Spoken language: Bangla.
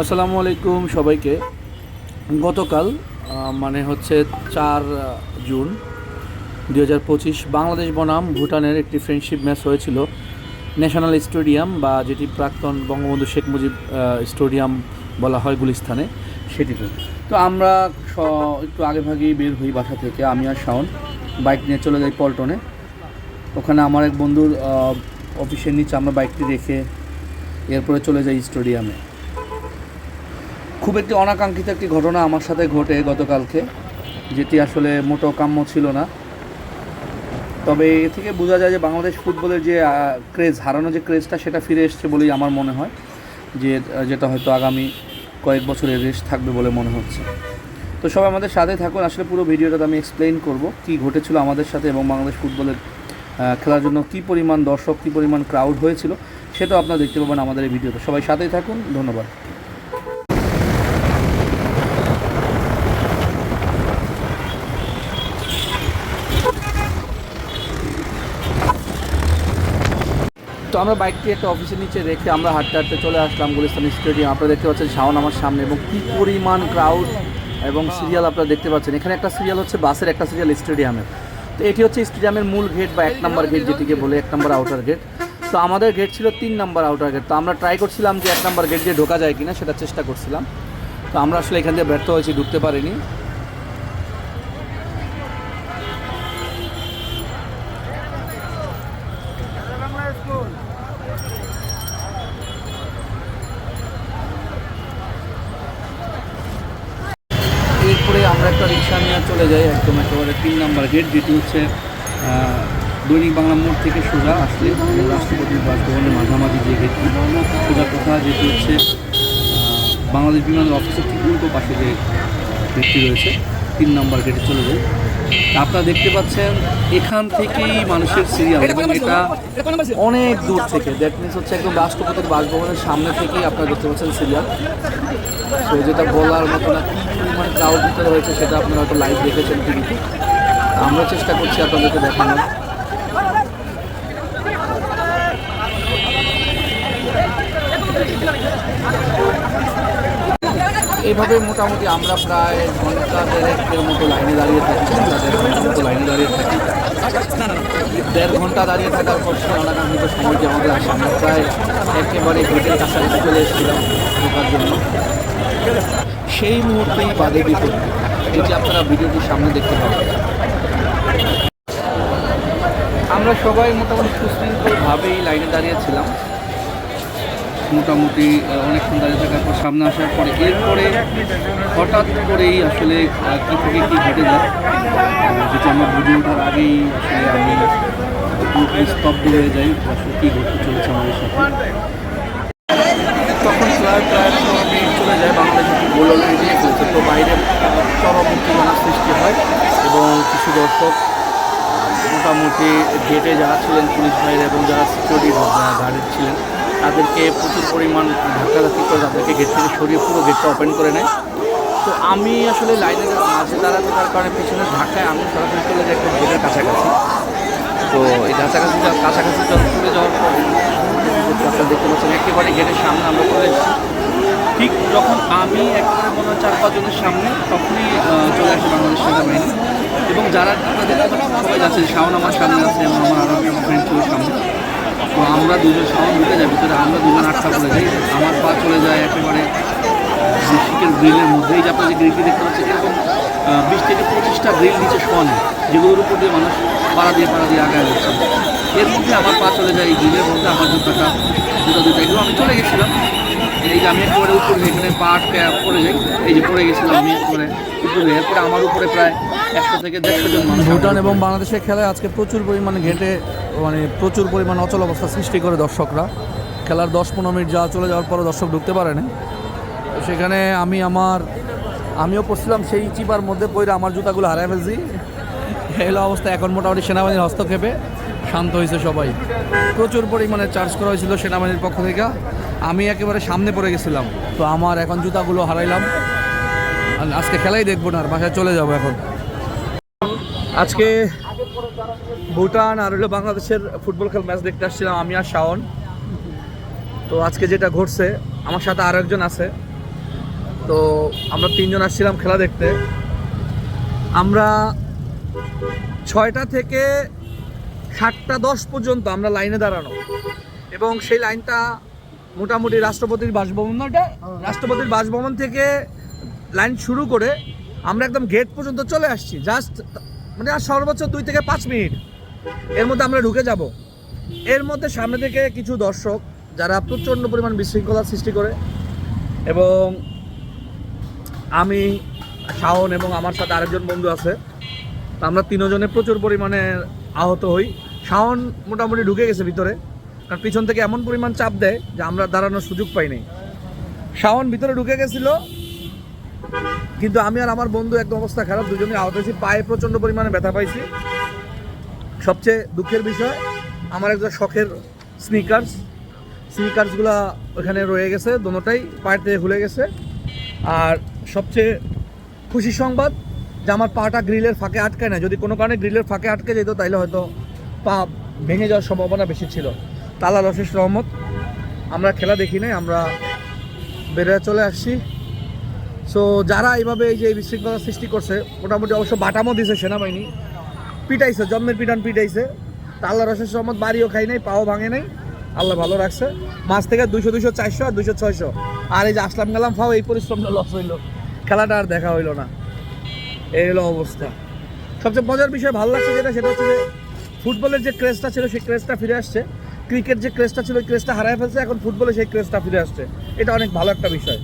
আসসালামু আলাইকুম সবাইকে। গতকাল মানে হচ্ছে চার জুন দুই হাজার পঁচিশ বাংলাদেশ বনাম ভুটানের একটি ফ্রেন্ডশিপ ম্যাচ হয়েছিল। ন্যাশনাল স্টেডিয়াম বা যেটি প্রাক্তন বঙ্গবন্ধু শেখ মুজিব স্টেডিয়াম বলা হয় গুলিস্তানে, সেটিতে। তো আমরা একটু আগে ভাগেই বের হই বাসা থেকে, আমি আর শাওন। বাইক নিয়ে চলে যাই পল্টনে। ওখানে আমার এক বন্ধুর অফিসের নিচে আমরা বাইকটি রেখে এরপরে চলে যাই স্টেডিয়ামে খুব একটি অনাকাঙ্ক্ষিত একটি ঘটনা আমার সাথে ঘটে গতকালকে, যেটি আসলে মোটো কাম্য ছিল না। তবে এ থেকে বোঝা যায় যে বাংলাদেশ ফুটবলের যে ক্রেজ, হারানো যে ক্রেজটা, সেটা ফিরে এসছে বলেই আমার মনে হয়, যে, যেটা হয়তো আগামী কয়েক বছরের রেস্ট থাকবে বলে মনে হচ্ছে। তো সবাই আমাদের সাথে থাকুন, আসলে পুরো ভিডিওটাতে আমি এক্সপ্লেইন করব কি ঘটেছিল আমাদের সাথে এবং বাংলাদেশ ফুটবলের খেলার জন্য কী পরিমাণ দর্শক, কী পরিমাণ ক্রাউড হয়েছিল, সেটাও আপনারা দেখতে পাবেন আমাদের এই ভিডিওতে। সবাই সাথেই থাকুন, ধন্যবাদ। তো আমরা বাইকটি একটা অফিসের নিচে রেখে আমরা হাঁটতে হাঁটতে চলে আসলাম গুলিস্তান স্টেডিয়াম। আপনারা দেখতে পাচ্ছেন শাওন আমার সামনে এবং কী পরিমাণ ক্রাউড এবং সিরিয়াল আপনারা দেখতে পাচ্ছেন। এখানে একটা সিরিয়াল হচ্ছে বাসের একটা সিরিয়াল স্টেডিয়ামের তো এটি হচ্ছে স্টেডিয়ামের মূল গেট বা এক নম্বর গেট যেটিকে বলে এক নম্বর আউটার গেট তো আমাদের গেট ছিল তিন নম্বর আউটার গেট তো আমরা ট্রাই করছিলাম যে এক নম্বর গেট দিয়ে ঢোকা যায় কিনা, সেটা চেষ্টা করছিলাম। তো আমরা আসলে এখান দিয়ে ব্যর্থ হয়েছি, ঢুকতে পারিনি। একটা রিক্সা নিয়ে চলে যাই একদম একেবারে তিন নাম্বার গেট যেটি হচ্ছে দৈনিক বাংলা মোড় থেকে সোজা আসলে রাষ্ট্রপতির বাসভবনের মাঝামাঝি যে গেটটি সোজা কথা? যেটি হচ্ছে বাংলাদেশ বিমান অফিসের ঠিক উল্টো পাশে যে গেটটি রয়েছে তিন নাম্বার গেটে চলে যায় আপনারা দেখতে পাচ্ছেন এখান থেকেই মানুষের সিরিয়াল এবং এটা অনেক দূর থেকে। দ্যাট মিনস হচ্ছে একদম রাষ্ট্রপতির বাসভবনের সামনে থেকেই আপনারা দেখতে পাচ্ছেন সিরিয়াল তো যেটা বলার মতো না, কী পরিমাণ ক্রাউড ভিতরে হয়েছে সেটা আপনারা হয়তো লাইভ দেখেছেন টিভিতে আমরা চেষ্টা করছি আপনাদেরকে দেখানোর। এইভাবে মোটামুটি আমরা প্রায় ঘণ্টা দেড়েকের মতো লাইনে দাঁড়িয়ে থাকি মতো লাইনে দাঁড়িয়ে থাকি। দেড় ঘণ্টা দাঁড়িয়ে থাকার পর সে অনাকাঙ্ক্ষিত সময়টি আমাদের আসে, আমরা প্রায় একেবারে গেটের কাছাকাছি চলে এসেছিলাম ঢোকার জন্য। সেই মুহূর্তেই বাদে বিপত্তি এটি আপনারা ভিডিওটির সামনে দেখতে পাবেন। আমরা সবাই মোটামুটি সুশৃঙ্খলভাবেই লাইনে দাঁড়িয়েছিলাম মোটামুটি অনেকক্ষণ দাঁড়িয়ে থাকার পর সামনে আসার পরে এরপরে হঠাৎ করেই আসলে কী থেকে কী ঘটে যায়, যেটা আমার ভিডিওটার আগেই আসলে আমি স্তব্ধ হয়ে যাই, আসলে কী ঘটতে চলেছে আমাদের সাথে। তখন চলে যায় বাংলাদেশ তো বাইরে চরম সৃষ্টি হয় এবং কিছু দর্শক মোটামুটি গেটে যারা ছিলেন, পুলিশ ভাইরা এবং যারা সিকিউরিটি গার্ডের ছিলেন তাদেরকে প্রচুর পরিমাণ ধাক্কাধাক্কি করে তাদেরকে গেট থেকে সরিয়ে পুরো গেটটা ওপেন করে নেয়। তো আমি আসলে লাইনের মাঝে দাঁড়াতে তার কারণে পিছনের ধাক্কায় আমি সরাসরি চলে যাই একটা গেটের কাছাকাছি। তো এই কাছাকাছি কাছাকাছি চলে যাওয়ার পর আপনারা দেখতে পাচ্ছেন একেবারে গেটের সামনে আমরা চলে এসেছি। ঠিক যখন আমি একেবারে মনে হয় চার পাঁচজনের সামনে, তখনই চলে আসে বাংলাদেশ সেনাবাহিনী এবং যারা দেখতে সবাই যাচ্ছে, শাওন আমার সামনে আছে এবং আমার আরও ফ্রেন্ড ছিল সামনে। আমরা দুজন শাওন ঢুকে যাই, ভিতরে আমরা দুজন আটকা পড়ে যাই, আমার পা চলে যায় একেবারে শিকের গ্রিলের মধ্যেই। যে আপনারা যে গ্রিলটি দেখতে পাচ্ছেন এরকম বিশ থেকে পঁচিশটা গ্রিল নিচে শোয়ানো যেগুলোর উপর দিয়ে মানুষ পাড়া দিয়ে পাড়া দিয়ে আগায় যাচ্ছে। এর মধ্যে আমার পা চলে যায়, এই গ্রিলের মধ্যে আমার জুতাটা, জুতা দুটো এগুলো আমি চলে গেছিলাম, এই যে আমি একেবারে উপরে, এখানে পা আটকে পড়ে যাই, এই যে পড়ে গেছিলাম আমি একেবারে উপরে। এরপরে আমার উপরে প্রায় ভুটান এবং বাংলাদেশের খেলায় আজকে প্রচুর পরিমাণে ঘেটে মানে প্রচুর পরিমাণ অচল অবস্থা সৃষ্টি করে দর্শকরা। খেলার দশ পনেরো মিনিট যা চলে যাওয়ার পরে দর্শক ঢুকতে পারে না সেখানে আমি আমার, আমিও পড়ছিলাম সেই চিপার মধ্যে পড়ে আমার জুতাগুলো হারাই ফেলছি। এলো অবস্থা, এখন মোটামুটি সেনাবাহিনীর হস্তক্ষেপে শান্ত হয়েছে সবাই। প্রচুর পরিমাণে চার্জ করা হয়েছিল সেনাবাহিনীর পক্ষ থেকে। আমি একেবারে সামনে পড়ে গেছিলাম। তো আমার এখন জুতাগুলো হারাইলাম। আজকে খেলাই দেখব না আর, বাসায় চলে যাব এখন। আজকে ভুটান আর হলো বাংলাদেশের ফুটবল খেল ম্যাচ দেখতে আসছিলাম আমি আর শাওন। তো আজকে যেটা ঘটছে, আমার সাথে আরও একজন আছে। তো আমরা তিনজন আসছিলাম খেলা দেখতে। আমরা ছয়টা থেকে সাতটা দশ পর্যন্ত আমরা লাইনে দাঁড়ানো। এবং সেই লাইনটা মোটামুটি রাষ্ট্রপতির বাসভবন ওটা রাষ্ট্রপতির বাসভবন থেকে লাইন শুরু করে আমরা একদম গেট পর্যন্ত চলে আসছি। জাস্ট মানে আর সর্বোচ্চ দুই থেকে পাঁচ মিনিট। এর মধ্যে আমরা ঢুকে যাব। এর মধ্যে সামনে থেকে কিছু দর্শক যারা প্রচণ্ড পরিমাণ বিশৃঙ্খলার সৃষ্টি করে এবং আমি, শাওন এবং আমার সাথে আরেকজন বন্ধু আছে। আমরা তিনজনে প্রচুর পরিমাণে আহত হই। শাওন মোটামুটি ঢুকে গেছে ভিতরে, কারণ পিছন থেকে এমন পরিমাণ চাপ দেয় যে আমরা দাঁড়ানোর সুযোগ পাইনি শাওন ভিতরে ঢুকে গেছিল কিন্তু আমি আর আমার বন্ধু একদম অবস্থা খারাপ দুজনে আহত হয়েছি। পায়ে প্রচণ্ড পরিমাণে ব্যথা পাইছি। সবচেয়ে দুঃখের বিষয়, আমার একজন শখের স্নিকার্স স্নিকার্সগুলো ওখানে রয়ে গেছে দোনোটাই পায়ের থেকে গেছে। আর সবচেয়ে খুশির সংবাদ, যে আমার পাটা গ্রিলের ফাঁকে আটকায় না যদি কোনো কারণে গ্রিলের ফাঁকে আটকে যেত তাহলে হয়তো পা ভেঙে যাওয়ার সম্ভাবনা বেশি ছিল। তালা রশেষ রহমত। আমরা খেলা দেখি নাই, আমরা বেড়ে চলে আসছি। সো যারা এইভাবে এই যে বিশৃঙ্খলা সৃষ্টি করছে, মোটামুটি অবশ্য বাটামও দিছে সেনাবাহিনী। পিটাইছে জন্মের পিটান পিটাইছে। তা আল্লাহ রশেষ রহমত, বাড়িও খাই নাই, পাও ভাঙে নাই। আল্লাহ ভালো রাখছে। মাছ থেকে দুইশো দুইশো, চারশো আর দুইশো, ছয়শো। আর এই যে আসলাম গেলাম, ফাও এই পরিশ্রমটা লস হইল। খেলাটা আর দেখা হইল না। এই হলো অবস্থা। সবচেয়ে মজার বিষয় ভালো লাগছে যেটা, সেটা হচ্ছে যে ফুটবলের যে ক্রেজটা ছিল, সেই ক্রেজটা ফিরে আসছে। ক্রিকেট যে ক্রেজটা ছিল ক্রেজটা হারায় ফেলছে, এখন ফুটবলে সেই ক্রেজটা ফিরে আসছে। এটা অনেক ভালো একটা বিষয়।